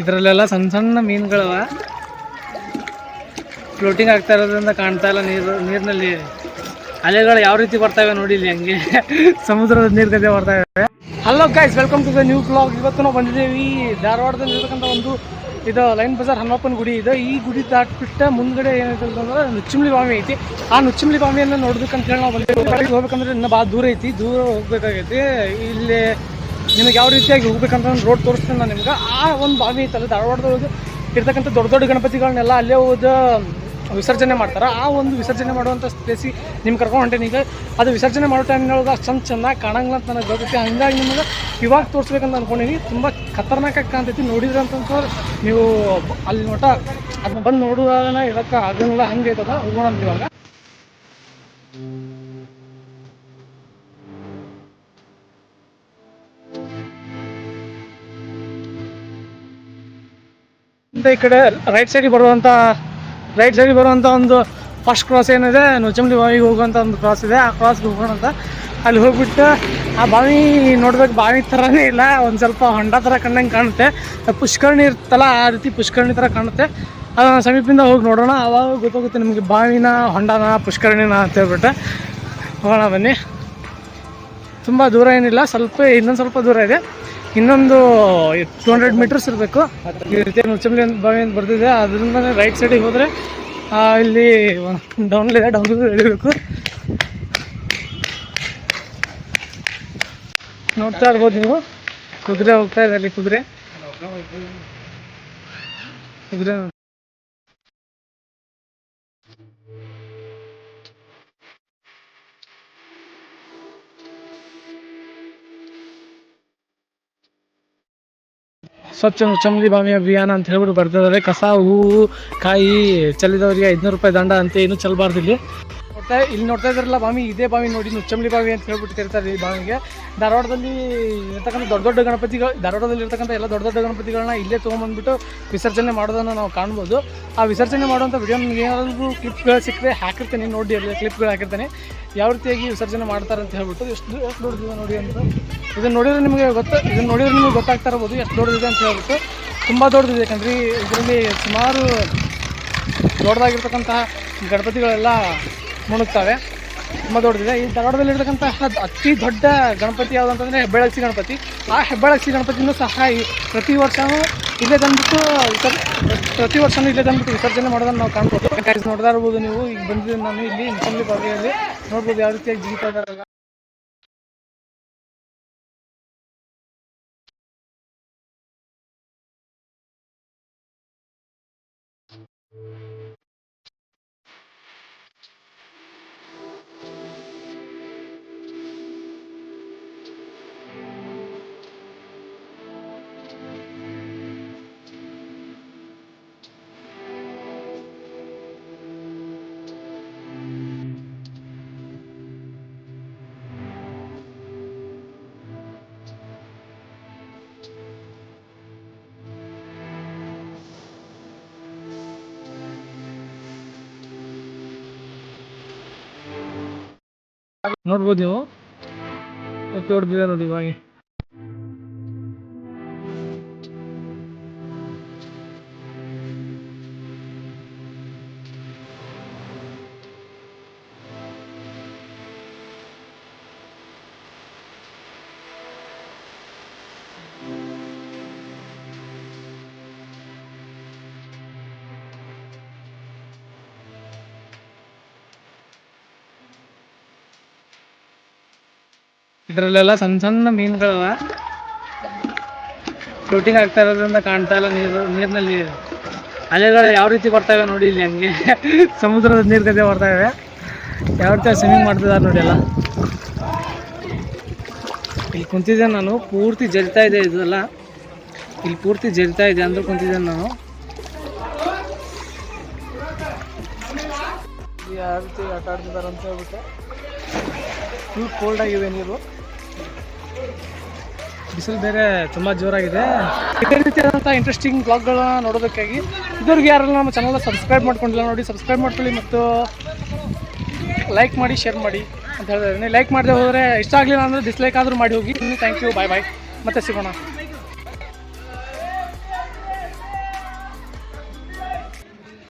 ಇದರಲ್ಲೆಲ್ಲ ಸಣ್ಣ ಸಣ್ಣ ಮೀನುಗಳವ. ಫ್ಲೋಟಿಂಗ್ ಆಗ್ತಾ ಇರೋದ್ರಿಂದ ಕಾಣ್ತಾ ಇಲ್ಲ ನೀರು, ನೀರಿನಲ್ಲಿ. ಅಲೆಗಳು ಯಾವ ರೀತಿ ಬರ್ತಾವೆ ನೋಡಿ ಇಲ್ಲಿ ಹಂಗೆ. ಸಮುದ್ರದ ನೀರು ಗದ್ದೆ ಬರ್ತಾ ಇದೆ. Hello guys welcome to the new blog ಇವತ್ತು ನಾವು ಬಂದಿದ್ದೀವಿ ಧಾರವಾಡದಲ್ಲಿ ಇರತಕ್ಕಂಥ ಒಂದು ಇದು ಲೈನ್ ಬಜಾರ್ ಹನುಮಪ್ಪನ ಗುಡಿ. ಇದೆ ಈ ಗುಡಿ ದಾಟ್ಬಿಟ್ಟ ಮುಂದ್ಗಡೆ ಏನಿದೆ ಅಂತಂದ್ರೆ ನುಚ್ಚುಮ್ಲಿ ಬಾವಿ ಐತಿ. ಆ ನುಚ್ಚುಮ್ಲಿ ಬಾವಿಯನ್ನು ನೋಡ್ಬೇಕಂತ ಹೇಳಿ ನಾವು ಬಂದಿದ್ದೀವಿ. ಹೋಗ್ಬೇಕಂದ್ರೆ ಇನ್ನೂ ಭಾಳ ದೂರ ಐತಿ. ದೂರ ಹೋಗ್ಬೇಕಾಗೈತಿ. ಇಲ್ಲಿ ನಿಮಗೆ ಯಾವ ರೀತಿಯಾಗಿ ಹೋಗ್ಬೇಕಂತ ರೋಡ್ ತೋರಿಸ್ತೀನಿ ನಾನು ನಿಮ್ಗೆ. ಆ ಒಂದು ಬಾವಿ ಐತಲ್ಲ ಧಾರವಾಡದೊಳಗೆ ಇರ್ತಕ್ಕಂಥ ದೊಡ್ಡ ದೊಡ್ಡ ಗಣಪತಿಗಳನ್ನೆಲ್ಲ ಅಲ್ಲೇ ಹೋದ ವಿಸರ್ಜನೆ ಮಾಡ್ತಾರೆ. ಆ ಒಂದು ವಿಸರ್ಜನೆ ಮಾಡುವಂಥ ಪ್ಲೇಸಿಗೆ ನಿಮ್ಗೆ ಕರ್ಕೊಂಡು ಹೊಂಟೇನಿ ಈಗ. ಅದು ವಿಸರ್ಜನೆ ಮಾಡೋ ಟೈಮ್ನೊಳಗೆ ಅಷ್ಟು ಚಂದ ಚೆನ್ನಾಗಿ ಕಾಣಂಗಿಲ್ಲ ಅಂತ ನನಗೆ ಗೊತ್ತೈತಿ. ಹಂಗಾಗಿ ನಿಮಗೆ ಇವಾಗ ತೋರಿಸ್ಬೇಕಂತ ಅನ್ಕೊಂಡೀನಿ. ತುಂಬ ಖತರ್ನಾಕಾಗಿ ಕಾಣ್ತೈತಿ. ನೋಡಿದ್ರೆ ಅಂತಂದ್ರೆ ನೀವು ಅಲ್ಲಿ ನೋಟ ಅದನ್ನ ಬಂದು ನೋಡುವಾಗ ಇರೋಕ್ಕೆ ಆಗಂಗಿಲ್ಲ. ಹಂಗೆ ಐತದ ಹೋಗೋಣ ಇವಾಗ. ಅಂತ ಈ ಕಡೆ ರೈಟ್ ಸೈಡಿಗೆ ಬರುವಂಥ ರೈಟ್ ಸೈಡಿಗೆ ಬರುವಂಥ ಒಂದು ಫಸ್ಟ್ ಕ್ರಾಸ್ ಏನಿದೆ ನುಚ್ಚಂಬಲಿ ಬಾವಿಗೆ ಹೋಗುವಂಥ ಒಂದು ಕ್ರಾಸ್ ಇದೆ. ಆ ಕ್ರಾಸ್ಗೆ ಹೋಗೋಣ ಅಂತ. ಅಲ್ಲಿ ಹೋಗ್ಬಿಟ್ಟು ಆ ಬಾವಿ ನೋಡ್ಬೇಕು, ಬಾವಿ ಥರನೇ ಇಲ್ಲ. ಒಂದು ಸ್ವಲ್ಪ ಹೊಂಡ ಥರ ಕಂಡಂಗೆ ಕಾಣುತ್ತೆ. ಪುಷ್ಕರಣಿ ಇರ್ತಲ್ಲ ಆ ರೀತಿ ಪುಷ್ಕರಣಿ ಥರ ಕಾಣುತ್ತೆ. ಅದನ್ನು ಸಮೀಪದಿಂದ ಹೋಗಿ ನೋಡೋಣ. ಅವಾಗ ಗೊತ್ತಾಗುತ್ತೆ ನಿಮಗೆ ಬಾವಿನ, ಹೊಂಡನ, ಪುಷ್ಕರಣಿನ ಅಂತ ಹೇಳ್ಬಿಟ್ಟು. ಹೋಗೋಣ ಬನ್ನಿ. ತುಂಬ ದೂರ ಏನಿಲ್ಲ. ಸ್ವಲ್ಪ, ಇನ್ನೊಂದು ಸ್ವಲ್ಪ ದೂರ ಇದೆ. ಇನ್ನೊಂದು ಟೂ ಹಂಡ್ರೆಡ್ ಮೀಟರ್ಸ್ ಇರಬೇಕು. ಈ ರೀತಿ ಮುಚ್ಚಂಬಲಿ ಅಂತ ಬಾವಿ ಅಂತ ಬರ್ತಿದೆ ಅದರಿಂದ ರೈಟ್ ಸೈಡಿಗೆ ಹೋದರೆ ಇಲ್ಲಿ ಡೌನ್ ಇದೆ ಡೌನ್ ಇಳಿಬೇಕು ನೋಡ್ತಾ ಇರ್ಬೋದು ನೀವು. ಕುದುರೆ ಹೋಗ್ತಾ ಇದೆ ಅಲ್ಲಿ ಕುದುರೆ. ಕುದುರೆ ಸ್ವಚ್ಛ ಚಮಲಿ ಬಾವಿ ಅಭಿಯಾನ ಅಂತ ಹೇಳ್ಬಿಟ್ಟು ಬರ್ತಿದ್ದಾರೆ. ಕಸ ಹೂವು ಕಾಯಿ ಚೆಲ್ಲಿದವರಿಗೆ ಐದುನೂರು ರೂಪಾಯಿ ದಂಡ ಅಂತ. ಏನು ಚೆಲ್ಲಬಾರ್ದು ಇಲ್ಲಿ. ನೋಡ್ತಾ ಇಲ್ಲಿ ನೋಡ್ತಾ ಇದ್ರಲ್ಲ ಬಾವಿ ಇದೇ ಬಾವಿ ನೋಡಿ ನುಚ್ಚಂಬಲಿ ಬಾವಿ ಅಂತ ಹೇಳ್ಬಿಟ್ಟು ಕರೀತಾರೆ ಈ ಬಾವಿಗೆ ಧಾರವಾಡದಲ್ಲಿ ಇರ್ತಕ್ಕಂಥ ದೊಡ್ಡ ದೊಡ್ಡ ಗಣಪತಿಗಳು, ಧಾರವಾಡದಲ್ಲಿ ಇರ್ತಕ್ಕಂಥ ಎಲ್ಲ ದೊಡ್ಡ ದೊಡ್ಡ ಗಣಪತಿಗಳನ್ನ ಇಲ್ಲೇ ತೊಗೊಂಬಂದ್ಬಿಟ್ಟು ವಿಸರ್ಜನೆ ಮಾಡೋದನ್ನು ನಾವು ಕಾಣ್ಬೋದು. ಆ ವಿಸರ್ಜನೆ ಮಾಡುವಂಥ ವಿಡಿಯೋ ನಿಮ್ಗೆ ಏನಾದರೂ ಕ್ಲಿಪ್ಗಳು ಸಿಕ್ಕರೆ ಹಾಕಿರ್ತೀನಿ. ನೋಡಿ ಅಲ್ಲಿ ಕ್ಲಿಪ್ಗಳು ಹಾಕಿರ್ತೀನಿ. ಯಾವ ರೀತಿಯಾಗಿ ವಿಸರ್ಜನೆ ಮಾಡ್ತಾರೆ ಅಂತ ಹೇಳ್ಬಿಟ್ಟು ಎಷ್ಟು ಎಷ್ಟು ದೊಡ್ಡದಿದೆ ನೋಡಿ ಅಂತ. ಇದನ್ನು ನೋಡಿದ್ರೆ ನಿಮಗೆ ಗೊತ್ತು, ಇದನ್ನ ನೋಡಿದ್ರೆ ನಿಮಗೆ ಗೊತ್ತಾಗ್ತಾ ಇರ್ಬೋದು ಎಷ್ಟು ದೊಡ್ಡದಿದೆ ಅಂತ ಹೇಳ್ಬಿಟ್ಟು. ತುಂಬ ದೊಡ್ಡದಿದೆ, ಯಾಕಂದ್ರೆ ಇದರಲ್ಲಿ ಸುಮಾರು ದೊಡ್ಡದಾಗಿರ್ತಕ್ಕಂತಹ ಗಣಪತಿಗಳೆಲ್ಲ ಮುಣುಗ್ತವೆ. ತುಂಬ ದೊಡ್ಡದಿದೆ. ಈ ಧಾರವಾಡದಲ್ಲಿರ್ತಕ್ಕಂತಹ ಅತಿ ದೊಡ್ಡ ಗಣಪತಿ ಯಾವುದು ಅಂತಂದರೆ ಗಣಪತಿ. ಆ ಹೆಬ್ಬೆಳಗ್ಸಿ ಗಣಪತಿನೂ ಸಹ ಈ ಪ್ರತಿ ವರ್ಷವೂ ಇಲ್ಲೇ ತಂದ್ಬಿಟ್ಟು ವಿಸರ್ ಪ್ರತಿ ವರ್ಷವೂ ಇಲ್ಲೇ ತಂದ್ಬಿಟ್ಟು ವಿಸರ್ಜನೆ ಮಾಡೋದನ್ನು ನಾವು ಕಾಣ್ಬೋದು. ನೋಡ್ತಾ ಇರ್ಬೋದು ನೀವು. ಈಗ ಬಂದಿದ್ದೀನಿ ನಾನು ಇಲ್ಲಿ ಮುಸಂಬಿ ಬಾವಿಯಲ್ಲಿ ನೋಡ್ಬೋದು ಯಾವ ರೀತಿಯಾಗಿ ಜಿಗಿತಾ ಇದ್ದಾರಲ್ಲ you ನೋಡ್ಬೋದು ನೀವು. ದೊಡ್ಡದಿದೆ ನೋಡಿ ಬಾವಿ ಇದರಲ್ಲೆಲ್ಲ ಸಣ್ಣ ಸಣ್ಣ ಮೀನುಗಳವ. ಫ್ಲೋಟಿಂಗ್ ಆಗ್ತಾ ಇರೋದ್ರಿಂದ ಕಾಣ್ತಾ ಇಲ್ಲ ನೀರು, ನೀರಿನಲ್ಲಿ. ಅಲೆಗಳು ಯಾವ ರೀತಿ ಬರ್ತವೆ ನೋಡಿ ಇಲ್ಲಿ ಹಂಗೆ. ಸಮುದ್ರದ ನೀರು ಗದ್ದೆ ಬರ್ತಾವೆ ಯಾವ ರೀತಿ ಸ್ವಿಮ್ಮಿಂಗ್ ಮಾಡ್ತಿದ್ದಾರೆ ನೋಡಿ ಎಲ್ಲ. ಇಲ್ಲಿ ಕುಂತಿದ್ದೆ ನಾನು, ಪೂರ್ತಿ ಜರಿತಾ ಇದೆ ಇದೆಲ್ಲ ಇಲ್ಲಿ ಪೂರ್ತಿ ಜರಿತಾ ಇದೆ ಅಂದ್ರೆ ಕುಂತಿದ್ದೆ ನಾನು. ಯಾವ ರೀತಿ ಆಟ ಆಡ್ತಿದ್ದಾರೆ ಅಂತ ಹೇಳ್ಬಿಟ್ಟು ಫುಲ್ ಕೋಲ್ಡ್ ಆಗಿದೆ ನೀರು ಬಿಸಿಲು ಬೇರೆ ತುಂಬ ಜೋರಾಗಿದೆ. ಇದೇ ರೀತಿಯಾದಂಥ ಇಂಟ್ರೆಸ್ಟಿಂಗ್ ಬ್ಲಾಗ್ಗಳನ್ನ ನೋಡೋದಕ್ಕಾಗಿ ಇದುವರೆಗೆ ಯಾರೆಲ್ಲ ನಮ್ಮ ಚಾನಲ್ನ ಸಬ್ಸ್ಕ್ರೈಬ್ ಮಾಡ್ಕೊಂಡಿಲ್ಲ ನೋಡಿ ಸಬ್ಸ್ಕ್ರೈಬ್ ಮಾಡ್ಕೊಳ್ಳಿ ಮತ್ತು ಲೈಕ್ ಮಾಡಿ ಶೇರ್ ಮಾಡಿ ಅಂತ ಹೇಳಿದ್ರೆ ಲೈಕ್ ಮಾಡದೆ ಹೋದರೆ ಇಷ್ಟ ಆಗಲಿಲ್ಲ ಅಂದರೆ ಡಿಸ್ಲೈಕ್ ಆದರೂ ಮಾಡಿ ಹೋಗಿ. ಥ್ಯಾಂಕ್ ಯು ಬಾಯ್ ಬಾಯ್ ಮತ್ತೆ ಸಿಗೋಣ.